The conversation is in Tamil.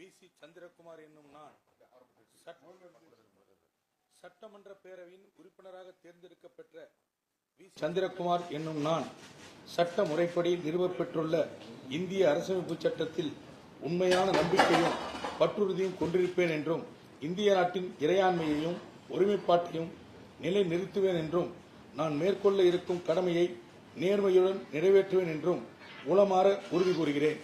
பி சி சந்திரகுமார் என்னும் நான் சட்டமன்ற பேரவையின் உறுப்பினராக தேர்ந்தெடுக்கப்பெற்ற வி சந்திரகுமார் என்னும் நான் சட்ட முறைப்படி நிறுவப்பெற்றுள்ள இந்திய அரசமைப்பு சட்டத்தில் உண்மையான நம்பிக்கையும் பற்றுறுதியும் கொண்டிருப்பேன் என்றும் இந்திய நாட்டின் இறையாண்மையையும் ஒருமைப்பாட்டையும் நிலைநிறுத்துவேன் என்றும் நான் மேற்கொள்ள இருக்கும் கடமையை நேர்மையுடன் நிறைவேற்றுவேன் என்றும் உளமாற உறுதி கூறுகிறேன்.